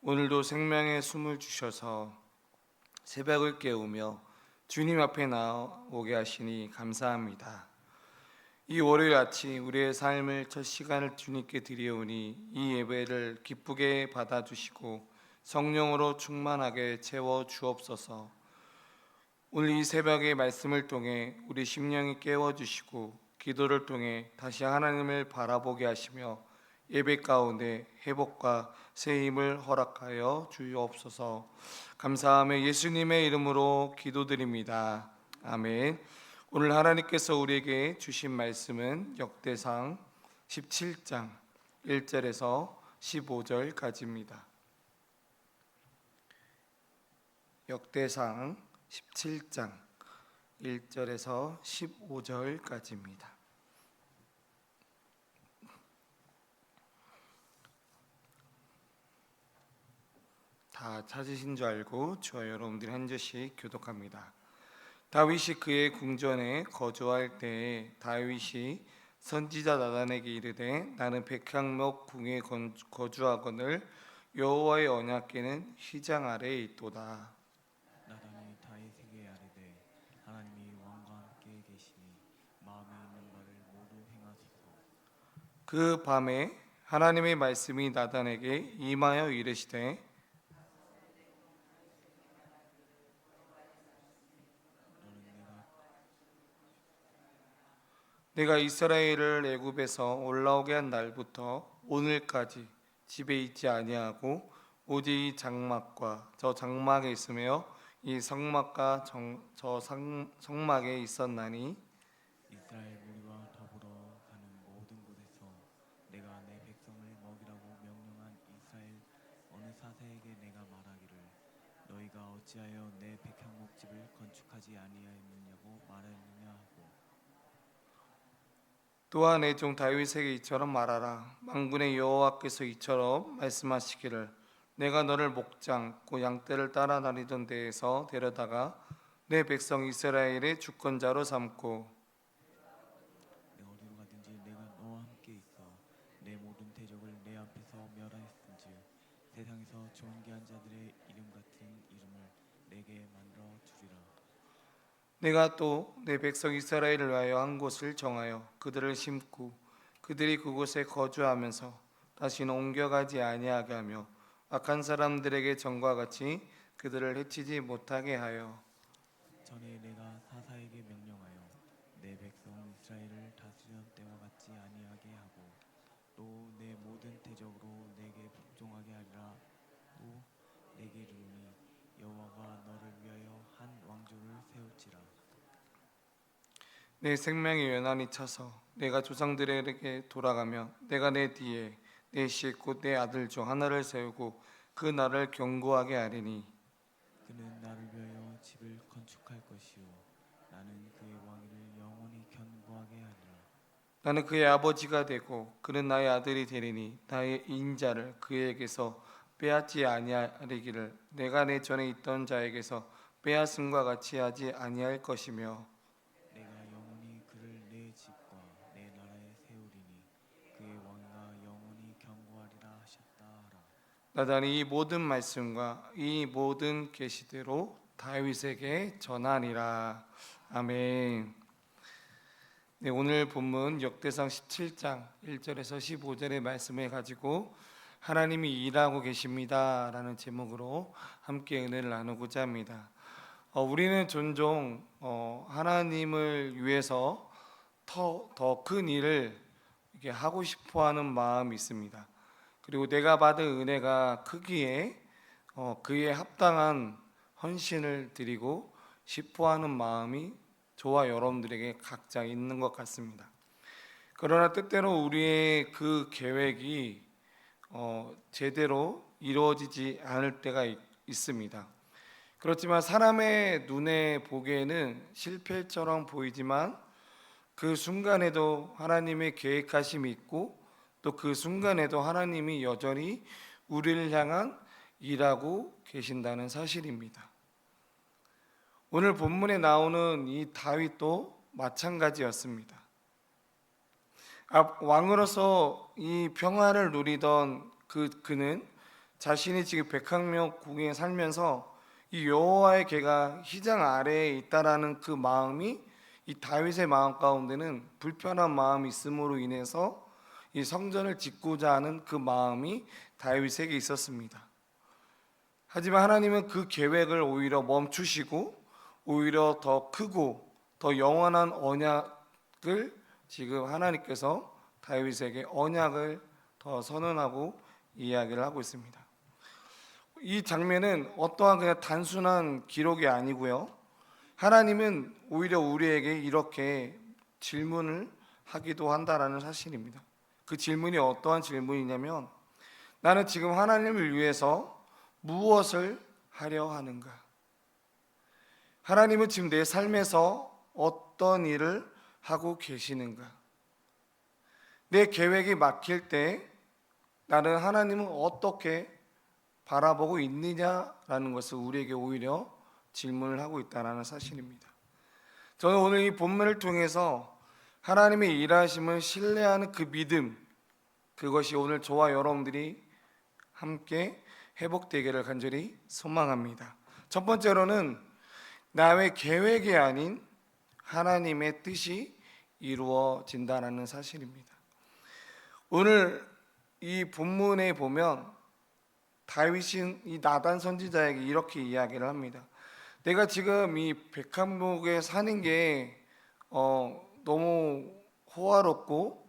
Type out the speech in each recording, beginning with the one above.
오늘도 생명의 숨을 주셔서 새벽을 깨우며 주님 앞에 나오게 하시니 감사합니다. 이 월요일 아침 우리의 삶을 첫 시간을 주님께 드리오니 이 예배를 기쁘게 받아주시고 성령으로 충만하게 채워 주옵소서. 오늘 이 새벽의 말씀을 통해 우리 심령이 깨워 주시고 기도를 통해 다시 하나님을 바라보게 하시며 예배 가운데 회복과 새 힘을 허락하여 주옵소서. 감사하며 예수님의 이름으로 기도드립니다. 아멘. 오늘 하나님께서 우리에게 주신 말씀은 역대상 17장 1절에서 15절까지입니다. 역대상 17장 1절에서 15절까지입니다. 다 찾으신 줄 알고 저와 여러분들이 한 절씩 교독합니다. 다윗이 그의 궁전에 거주할 때에 다윗이 선지자 나단에게 이르되 나는 백향목 궁에 건- 거주하거늘 여호와의 언약궤는 휘장 아래에 있도다. 나단이 다윗에게 아뢰되 하나님이 왕과 함께 계시니 마음에 있는 바를 모두 행하소서 그 밤에 하나님의 말씀이 나단에게 임하여 이르시되 너는 내가 내가 이스라엘을 애굽에서 올라오게 한 날부터 오늘까지 집에 있지 아니하고 오직 이 장막과 저 장막에 있으며 이 성막과 정, 저 상, 성막에 있었나니 이스라엘 무리와 더불어 가는 모든 곳에서 내가 내 백성을 먹이라고 명령한 이스라엘 어느 사세에게 내가 말하기를 너희가 어찌하여 내 백향목 집을 건축하지 아니하였느냐고 말하느냐 하고 또한 내 종 다윗에게 이처럼 말하라. 만군의 여호와께서 이처럼 말씀하시기를 내가 너를 목장 고 양떼를 따라 다니던 데에서 데려다가 내 백성 이스라엘의 주권자로 삼고 내 어디로 가든지 내가 너와 함께 있어 내 모든 대적을 내 앞에서 멸하였은즉 세상에서 존귀한 자들의 이름 같은 이름을 내게 만들어 주리라 내가 또 내 백성 이스라엘을 위하여 한 곳을 정하여 그들을 심고 그들이 그곳에 거주하면서 다시는 옮겨가지 아니하게 하며 악한 사람들에게 전과 같이 그들을 해치지 못하게 하여. 전에 내가 사사에게 명령하여 내 백성 이스라엘을 다스리던 때와 같이 아니하게 하고 또 내 모든 대적으로 내게 복종하게 하리라 또 내게 이르니 여호와가 너를 위하여 한 왕조를 세울지라. 내 생명의 연한이 차서 내가 조상들에게 돌아가며 내가 내 뒤에 내 씻고 내 아들 중 하나를 세우고 그 나를 경고하게 하리니. 그는 나를 위하여 집을 건축할 것이요. 나는 그의 왕위를 영원히 견고하게 하리라. 나는 그의 아버지가 되고 그는 나의 아들이 되리니 나의 인자를 그에게서 빼앗지 아니하리기를 내가 내 전에 있던 자에게서 빼앗음과 같이 하지 아니할 것이며 내가 영원히 그를 내 집과 내 나라에 세우리니 그의 왕위가 영원히 견고하리라 하셨다 하라 나단이 이 모든 말씀과 이 모든 계시대로 다윗에게 전하니라 아멘. 네, 오늘 본문 역대상 17장 1절에서 15절의 말씀을 가지고 하나님이 일하고 계십니다라는 제목으로 함께 은혜를 나누고자 합니다. 어, 우리는 종종 어, 하나님을 위해서 더 큰 일을 이렇게 하고 싶어하는 마음이 있습니다. 그리고 내가 받은 은혜가 크기에 어, 그에 합당한 헌신을 드리고 싶어하는 마음이 저와 여러분들에게 각자 있는 것 같습니다. 그러나 때때로 우리의 그 계획이 어, 제대로 이루어지지 않을 때가 있, 있습니다. 그렇지만 사람의 눈에 보기에는 실패처럼 보이지만 그 순간에도 하나님의 계획하심이 있고 또 그 순간에도 하나님이 여전히 우리를 향한 일하고 계신다는 사실입니다. 오늘 본문에 나오는 이 다윗도 마찬가지였습니다. 앞- 왕으로서 이 평화를 누리던 그 그는 자신이 지금 백항명 궁에 살면서 이 여호와의 개가 희장 아래에 있다라는 그 마음이 이 다윗의 마음 가운데는 불편한 마음이 있음으로 인해서 이 성전을 짓고자 하는 그 마음이 다윗에게 있었습니다. 하지만 하나님은 그 계획을 오히려 멈추시고 오히려 더 크고 더 영원한 언약을 지금 하나님께서 다윗에게 언약을 더 선언하고 이야기를 하고 있습니다. 이 장면은 어떠한 그냥 단순한 기록이 아니고요. 하나님은 오히려 우리에게 이렇게 질문을 하기도 한다라는 사실입니다. 그 질문이 어떠한 질문이냐면 나는 지금 하나님을 위해서 무엇을 하려 하는가? 하나님은 지금 내 삶에서 어떤 일을 하고 계시는가? 내 계획이 막힐 때 나는 하나님은 어떻게 바라보고 있느냐라는 것을 우리에게 오히려 질문을 하고 있다는 사실입니다. 저는 오늘 이 본문을 통해서 하나님의 일하심을 신뢰하는 그 믿음 그것이 오늘 저와 여러분들이 함께 회복되기를 간절히 소망합니다. 첫 번째로는 나의 계획이 아닌 하나님의 뜻이 이루어진다는 사실입니다. 오늘 이 본문에 보면 다윗은 이 나단 선지자에게 이렇게 이야기를 합니다. 내가 지금 이 백합목에 사는 게 어, 너무 호화롭고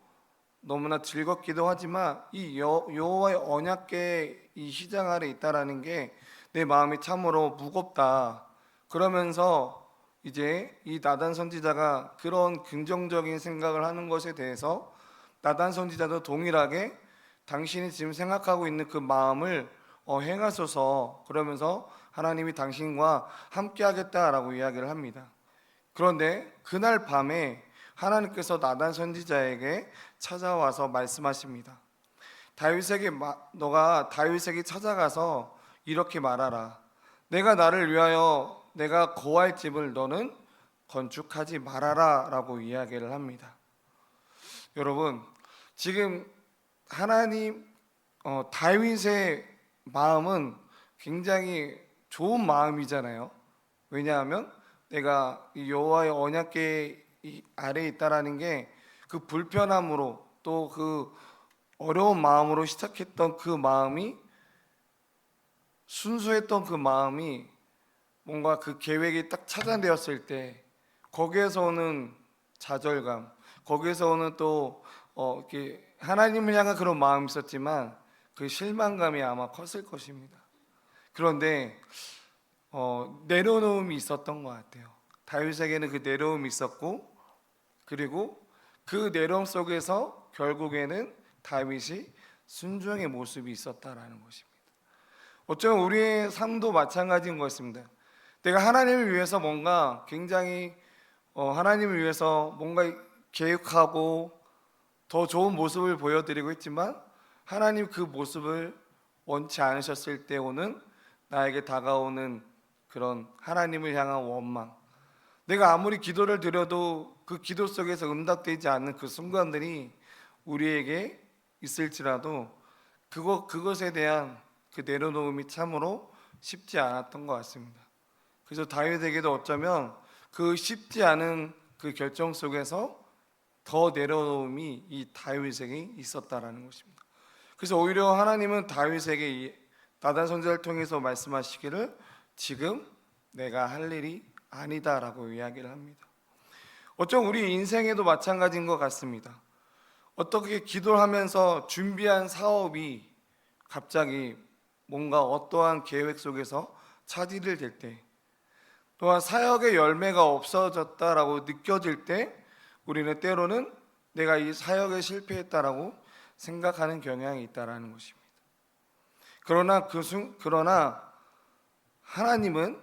너무나 즐겁기도 하지만 이 여- 여호와의 언약궤 이 시장 아래 있다라는 게 내 마음이 참으로 무겁다. 그러면서 이제 이 나단 선지자가 그런 긍정적인 생각을 하는 것에 대해서 나단 선지자도 동일하게 당신이 지금 생각하고 있는 그 마음을 어, 행하소서 그러면서 하나님이 당신과 함께하겠다라고 이야기를 합니다. 그런데 그날 밤에 하나님께서 나단 선지자에게 찾아와서 말씀하십니다. 다윗에게 마- 너가 다윗에게 찾아가서 이렇게 말하라. 내가 나를 위하여 내가 거할 집을 너는 건축하지 말아라라고 이야기를 합니다. 여러분 지금 하나님 어, 다윗의 마음은 굉장히 좋은 마음이잖아요. 왜냐하면 내가 이 여호와의 언약궤 이 아래에 있다라는 게 그 불편함으로 또 그 어려운 마음으로 시작했던 그 마음이 순수했던 그 마음이 뭔가 그 계획이 딱 차단되었을 때 거기에서 오는 좌절감, 거기에서 오는 또 어, 이렇게 하나님을 향한 그런 마음이 있었지만 그 실망감이 아마 컸을 것입니다. 그런데 어, 내려놓음이 있었던 것 같아요. 다윗에게는 그 내려움이 있었고 그리고 그 내려움 속에서 결국에는 다윗이 순종의 모습이 있었다라는 것입니다. 어쩌면 우리의 삶도 마찬가지인 것 같습니다. 내가 하나님을 위해서 뭔가 굉장히 어, 하나님을 위해서 뭔가 계획하고 더 좋은 모습을 보여드리고 있지만 하나님 그 모습을 원치 않으셨을 때 오는 나에게 다가오는 그런 하나님을 향한 원망. 내가 아무리 기도를 드려도 그 기도 속에서 응답되지 않는 그 순간들이 우리에게 있을지라도 그것 그것에 대한 그 내려놓음이 참으로 쉽지 않았던 것 같습니다. 그래서 다윗에게도 어쩌면 그 쉽지 않은 그 결정 속에서 더 내려놓음이 이 다윗에게 있었다라는 것입니다. 그래서 오히려 하나님은 다윗에게 이 나단 선지자를 통해서 말씀하시기를 지금 내가 할 일이 아니다라고 이야기를 합니다. 어쩜 우리 인생에도 마찬가지인 것 같습니다. 어떻게 기도를 하면서 준비한 사업이 갑자기 뭔가 어떠한 계획 속에서 차질을 될 때, 또한 사역의 열매가 없어졌다라고 느껴질 때, 우리는 때로는 내가 이 사역에 실패했다라고 생각하는 경향이 있다라는 것입니다. 그러나 그 순, 그러나 하나님은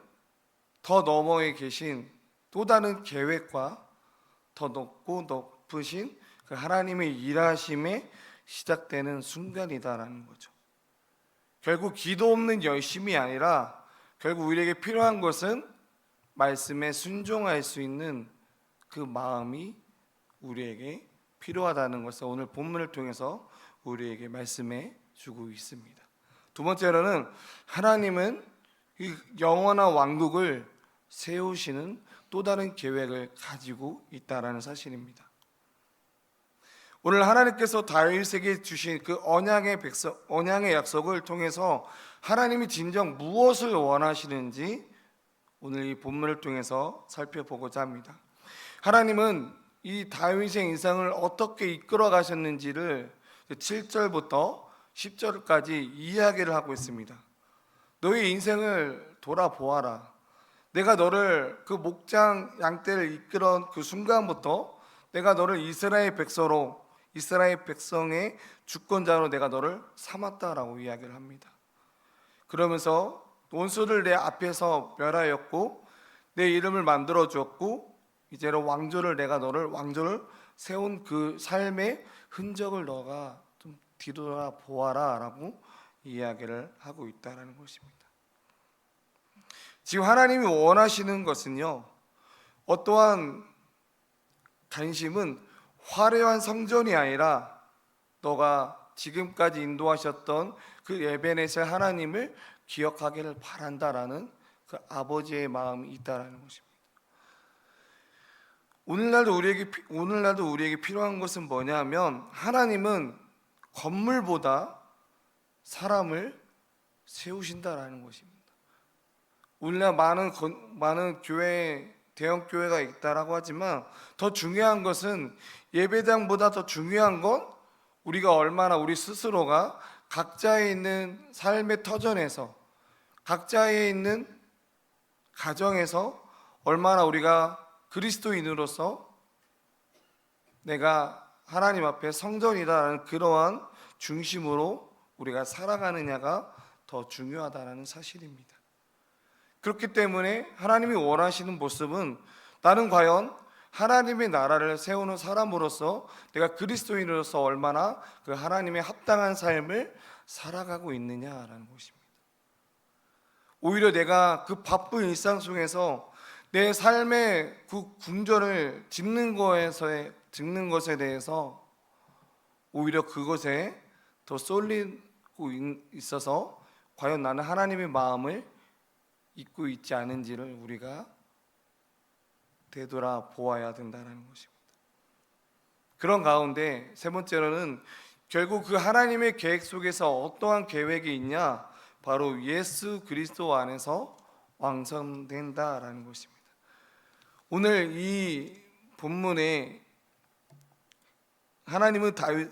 더 너머에 계신 또 다른 계획과 더 높고 높으신 그 하나님의 일하심에 시작되는 순간이다라는 거죠. 결국 기도 없는 열심이 아니라 결국 우리에게 필요한 것은 말씀에 순종할 수 있는 그 마음이 우리에게 필요하다는 것을 오늘 본문을 통해서 우리에게 말씀해 주고 있습니다. 두 번째로는 하나님은 이 영원한 왕국을 세우시는 또 다른 계획을 가지고 있다라는 사실입니다. 오늘 하나님께서 다윗에게 주신 그 언약의 백성, 언약의 약속을 통해서 하나님이 진정 무엇을 원하시는지 오늘 이 본문을 통해서 살펴보고자 합니다. 하나님은 이 다윗의 인생을 어떻게 이끌어 가셨는지를 7절부터 10절까지 이야기를 하고 있습니다. 너의 인생을 돌아보아라. 내가 너를 그 목장 양떼를 이끌어 그 순간부터 내가 너를 이스라엘 백성으로 이스라엘 백성의 주권자로 내가 너를 삼았다라고 이야기를 합니다. 그러면서 원수를 내 앞에서 멸하였고 내 이름을 만들어 주었고 이제는 왕조를 내가 너를 왕조를 세운 그 삶의 흔적을 너가 좀 뒤돌아 보아라라고 이야기를 하고 있다라는 것입니다. 지금 하나님이 원하시는 것은요. 어떠한 관심은 화려한 성전이 아니라 너가 지금까지 인도하셨던 그 에베네셀 하나님을 기억하기를 바란다라는 그 아버지의 마음이 있다라는 것입니다. 오늘날도 우리에게 피- 오늘날도 우리에게 필요한 것은 뭐냐면 하나님은 건물보다 사람을 세우신다라는 것입니다. 오늘날 많은 건- 많은 교회 대형 교회가 있다라고 하지만 더 중요한 것은 예배당보다 더 중요한 건 우리가 얼마나 우리 스스로가 각자에 있는 삶의 터전에서 각자에 있는 가정에서 얼마나 우리가 그리스도인으로서 내가 하나님 앞에 성전이다라는 그러한 중심으로 우리가 살아가느냐가 더 중요하다라는 사실입니다. 그렇기 때문에 하나님이 원하시는 모습은 나는 과연 하나님의 나라를 세우는 사람으로서 내가 그리스도인으로서 얼마나 그 하나님의 합당한 삶을 살아가고 있느냐라는 것입니다. 오히려 내가 그 바쁜 일상 속에서 내 삶의 그 궁전을 짓는 거에서의 짓는 것에 대해서 오히려 그것에 더 쏠리고 있- 있어서 과연 나는 하나님의 마음을 잊고 있지 않은지를 우리가 되돌아 보아야 된다는 것입니다. 그런 가운데 세 번째로는 결국 그 하나님의 계획 속에서 어떠한 계획이 있냐? 바로 예수 그리스도 안에서 완성된다라는 것입니다. 오늘 이 본문에 하나님은 다윗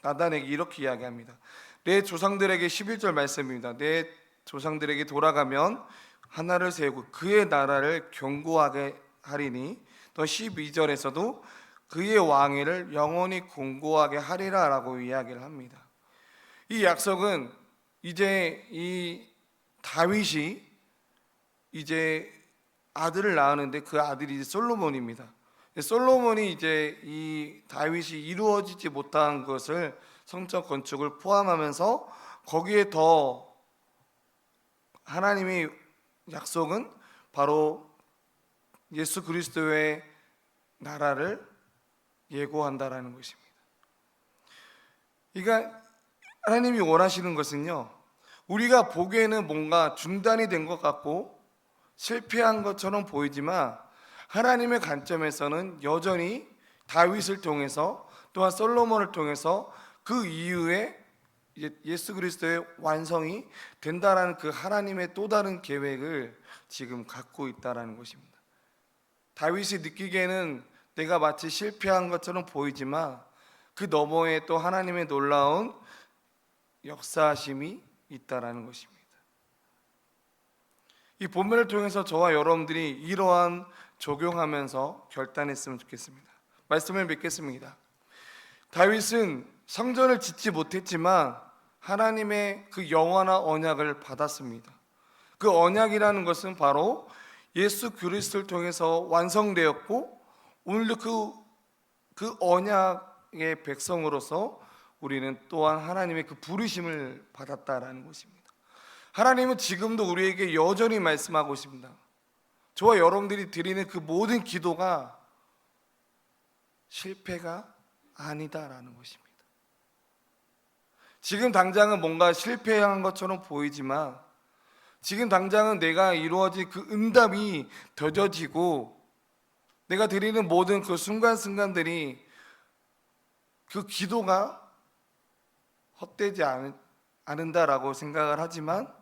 나단에게 이렇게 이야기합니다. 내 조상들에게 11절 말씀입니다. 내 조상들에게 돌아가면 하나를 세우고 그의 나라를 견고하게 하리니 또 12절에서도 그의 왕위를 영원히 공고하게 하리라라고 이야기를 합니다. 이 약속은 이제 이 다윗이 이제 아들을 낳았는데 그 아들이 솔로몬입니다. 솔로몬이 이제 이 다윗이 이루어지지 못한 것을 성전 건축을 포함하면서 거기에 더 하나님의 약속은 바로 예수 그리스도의 나라를 예고한다라는 것입니다. 그러니까 하나님이 원하시는 것은요. 우리가 보기에는 뭔가 중단이 된 것 같고 실패한 것처럼 보이지만 하나님의 관점에서는 여전히 다윗을 통해서 또한 솔로몬을 통해서 그 이후에 예수 그리스도의 완성이 된다라는 그 하나님의 또 다른 계획을 지금 갖고 있다라는 것입니다. 다윗이 느끼기에는 내가 마치 실패한 것처럼 보이지만 그 너머에 또 하나님의 놀라운 역사하심이 있다라는 것입니다. 이 본문을 통해서 저와 여러분들이 이러한 적용하면서 결단했으면 좋겠습니다. 말씀을 맺겠습니다. 다윗은 성전을 짓지 못했지만 하나님의 그 영원한 언약을 받았습니다. 그 언약이라는 것은 바로 예수 그리스도를 통해서 완성되었고 오늘도 그, 그 언약의 백성으로서 우리는 또한 하나님의 그 부르심을 받았다라는 것입니다. 하나님은 지금도 우리에게 여전히 말씀하고 있습니다. 저와 여러분들이 드리는 그 모든 기도가 실패가 아니다라는 것입니다. 지금 당장은 뭔가 실패한 것처럼 보이지만 지금 당장은 내가 이루어진 그 응답이 더뎌지고 내가 드리는 모든 그 순간순간들이 그 기도가 헛되지 않, 않는다라고 생각을 하지만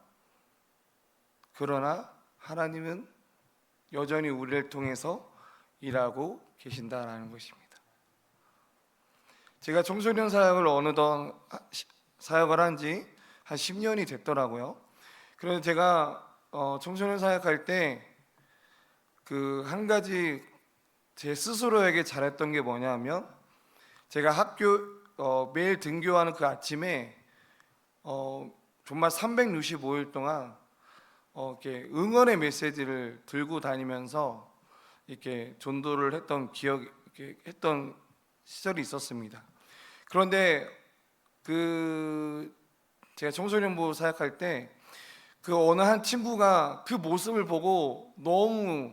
그러나 하나님은 여전히 우리를 통해서 일하고 계신다라는 것입니다. 제가 청소년 사역을 어느덧 사역을 한 지 한 10년이 됐더라고요. 그래서 제가 어, 청소년 사역할 때 그 한 가지 제 스스로에게 잘했던 게 뭐냐면 제가 학교 어, 매일 등교하는 그 아침에 어, 정말 365일 동안 어, 이렇게 응원의 메시지를 들고 다니면서 이렇게 전도를 했던 기억 이렇게 했던 시절이 있었습니다. 그런데 그 제가 청소년부 사역할 때 그 어느 한 친구가 그 모습을 보고 너무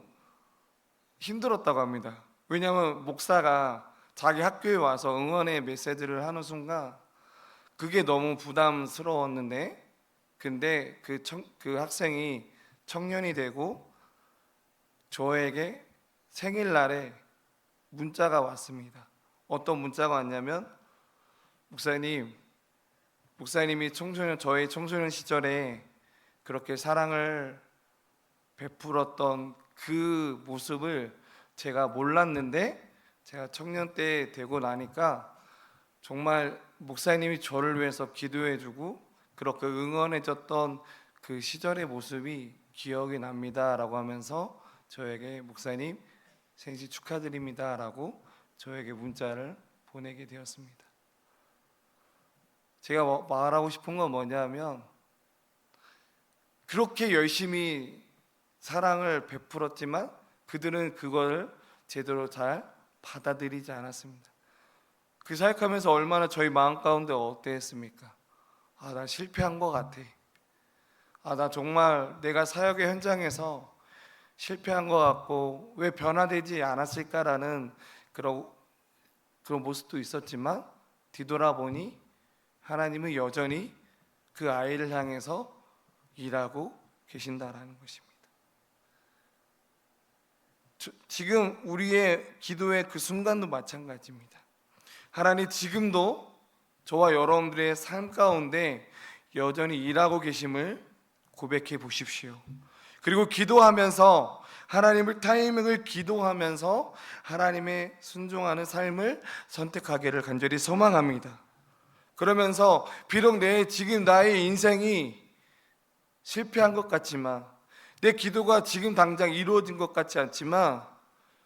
힘들었다고 합니다. 왜냐하면 목사가 자기 학교에 와서 응원의 메시지를 하는 순간 그게 너무 부담스러웠는데 근데 그, 청, 그 학생이 청년이 되고 저에게 생일날에 문자가 왔습니다. 어떤 문자가 왔냐면 목사님, 목사님이 청소년 저의 청소년 시절에 그렇게 사랑을 베풀었던 그 모습을 제가 몰랐는데 제가 청년 때 되고 나니까 정말 목사님이 저를 위해서 기도해주고 그렇게 응원해줬던 그 시절의 모습이 기억이 납니다라고 하면서 저에게 목사님 생신 축하드립니다라고 저에게 문자를 보내게 되었습니다. 제가 뭐- 말하고 싶은 건 뭐냐면 그렇게 열심히 사랑을 베풀었지만 그들은 그걸 제대로 잘 받아들이지 않았습니다. 그 사역하면서 얼마나 저희 마음 가운데 어땠습니까? 아, 나 실패한 것 같아. 아, 나 정말 내가 사역의 현장에서 실패한 것 같고 왜 변화되지 않았을까라는 그런 그런 모습도 있었지만 뒤돌아보니 하나님은 여전히 그 아이를 향해서 일하고 계신다라는 것입니다. 저- 지금 우리의 기도의 그 순간도 마찬가지입니다. 하나님 지금도 저와 여러분들의 삶 가운데 여전히 일하고 계심을 고백해 보십시오. 그리고 기도하면서 하나님을 타이밍을 기도하면서 하나님의 순종하는 삶을 선택하기를 간절히 소망합니다. 그러면서 비록 내 지금 나의 인생이 실패한 것 같지만 내 기도가 지금 당장 이루어진 것 같지 않지만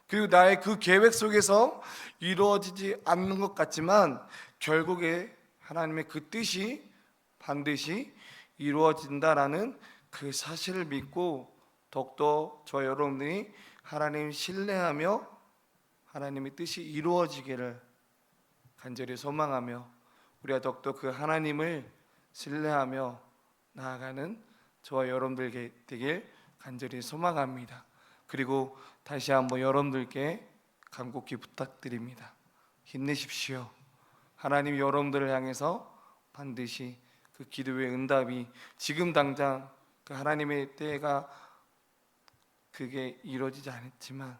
그리고 나의 그 계획 속에서 이루어지지 않는 것 같지만 결국에 하나님의 그 뜻이 반드시 이루어진다라는 그 사실을 믿고 더욱더 저 여러분들이 하나님 신뢰하며 하나님의 뜻이 이루어지기를 간절히 소망하며 우리가 더욱더 그 하나님을 신뢰하며 나아가는 저와 여러분들 되길 간절히 소망합니다. 그리고 다시 한번 여러분들께 간곡히 부탁드립니다. 힘내십시오. 하나님 여러분들을 향해서 반드시 그 기도의 응답이 지금 당장 그 하나님의 때가 그게 이루어지지 않았지만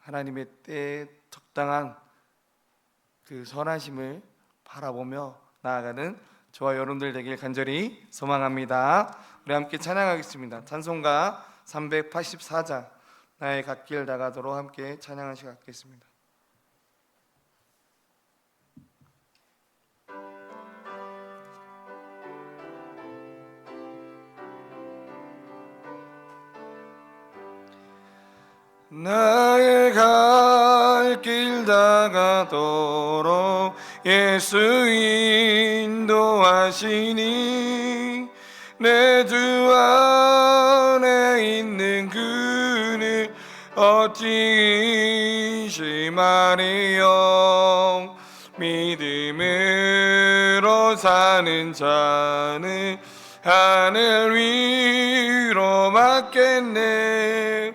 하나님의 때에 적당한 그 선하심을 바라보며 나아가는 저와 여러분들 되길 간절히 소망합니다. 우리 함께 찬양하겠습니다. 찬송가 384장 나의 갓길 나가도록 함께 찬양하시겠습니다. 나의 갈 길 다가도록 예수 인도하시니 내주 안에 있는 그는 어찌 의심하리요? 믿음으로 사는 자는 하늘 위로 맡겠네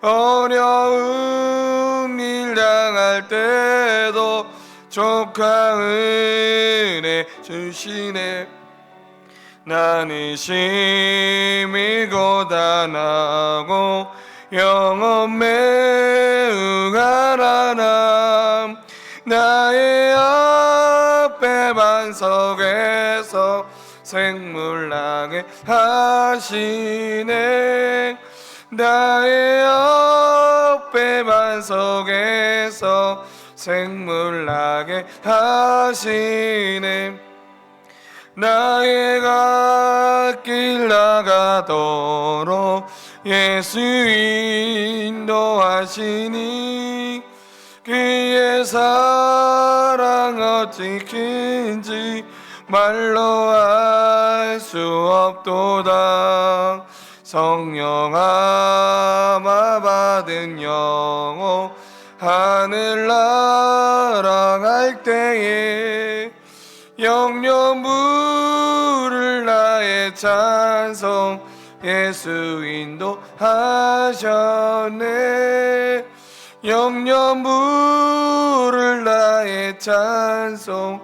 어려운 일 당할 때도 족한 은혜 주시네. 나는 심히 고단하고 영혼 매우 가난함. 나의 앞에 반석에서 생물나게 하시네 나의 앞에 반석에서 생물나게 하시네. 나의 갓길 나가도록 예수 인도하시니 그의 사랑 어찌 큰지 말로 알 수 없도다 성령 아마 받은 영혼 하늘나라 갈 때에 영영 부를 나의 찬송 예수 인도하셨네. 영영 부를 나의 찬송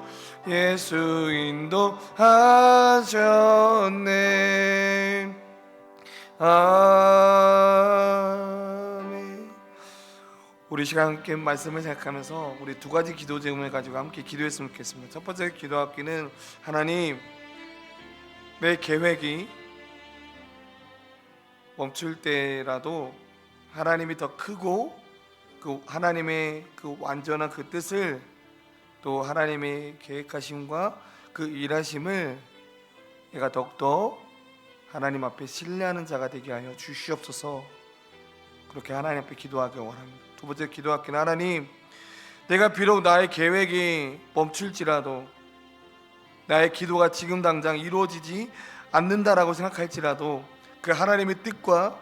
예수 인도하셨네 아멘 우리 시간 함께 말씀을 생각하면서 우리 두 가지 기도 제목을 가지고 함께 기도했으면 좋겠습니다. 첫 번째 기도하기는 하나님 내 계획이 멈출 때라도 하나님이 더 크고 그 하나님의 그 완전한 그 뜻을 또 하나님의 계획하심과 그 일하심을 내가 더욱더 하나님 앞에 신뢰하는 자가 되게 하여 주시옵소서. 그렇게 하나님 앞에 기도하기 원합니다. 두 번째 기도하기는 하나님 내가 비록 나의 계획이 멈출지라도 나의 기도가 지금 당장 이루어지지 않는다라고 생각할지라도 그 하나님의 뜻과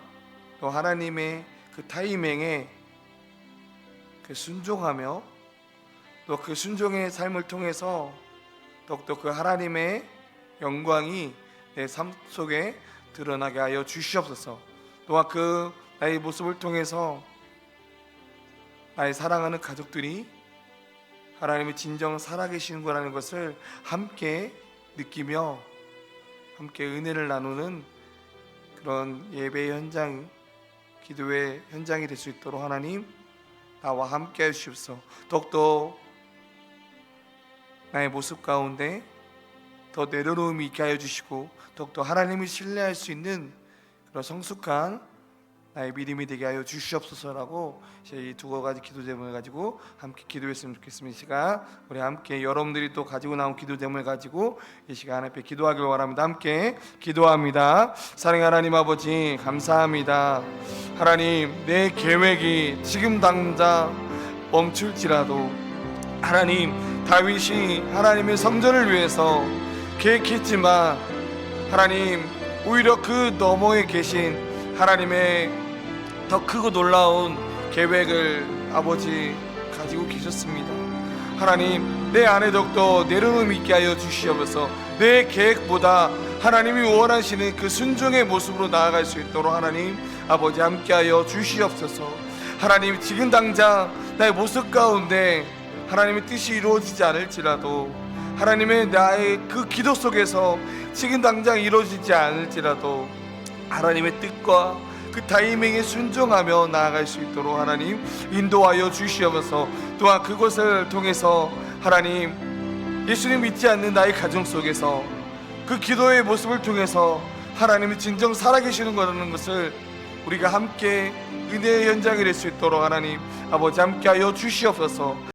또 하나님의 그 타이밍에 그 순종하며 또 그 순종의 삶을 통해서 더욱더 그 하나님의 영광이 내 삶 속에 드러나게 하여 주시옵소서. 또한 그 나의 모습을 통해서 나의 사랑하는 가족들이 하나님의 진정 살아계시는 거라는 것을 함께 느끼며 함께 은혜를 나누는 그런 예배 현장, 기도의 현장이 될 수 있도록 하나님 나와 함께 하시옵소서. 더욱더 나의 모습 가운데 더 내려놓음이 있게 하여 주시고 더욱더 하나님을 신뢰할 수 있는 그런 성숙한 나의 믿음이 되게 하여 주시옵소서라고 이 두 가지 기도 제목을 가지고 함께 기도했으면 좋겠습니다. 이 시간 우리 함께 여러분들이 또 가지고 나온 기도 제목을 가지고 이 시간 앞에 기도하길 바랍니다. 함께 기도합니다. 사랑의 하나님 아버지 감사합니다. 하나님 내 계획이 지금 당장 멈출지라도 하나님 다윗이 하나님의 성전을 위해서 계획했지만 하나님 오히려 그 너머에 계신 하나님의 더 크고 놀라운 계획을 아버지 가지고 계셨습니다. 하나님 내 안에 더욱더 내려놓음 있게 하여 주시옵소서 내 계획보다 하나님이 원하시는 그 순종의 모습으로 나아갈 수 있도록 하나님 아버지 함께하여 주시옵소서 하나님 지금 당장 나의 모습 가운데 하나님의 뜻이 이루어지지 않을지라도 하나님의 나의 그 기도 속에서 지금 당장 이루어지지 않을지라도 하나님의 뜻과 그 타이밍에 순종하며 나아갈 수 있도록 하나님 인도하여 주시옵소서. 또한 그것을 통해서 하나님 예수님 믿지 않는 나의 가정 속에서 그 기도의 모습을 통해서 하나님이 진정 살아계시는 거라는 것을 우리가 함께 은혜의 현장이 될 수 있도록 하나님 아버지 함께하여 주시옵소서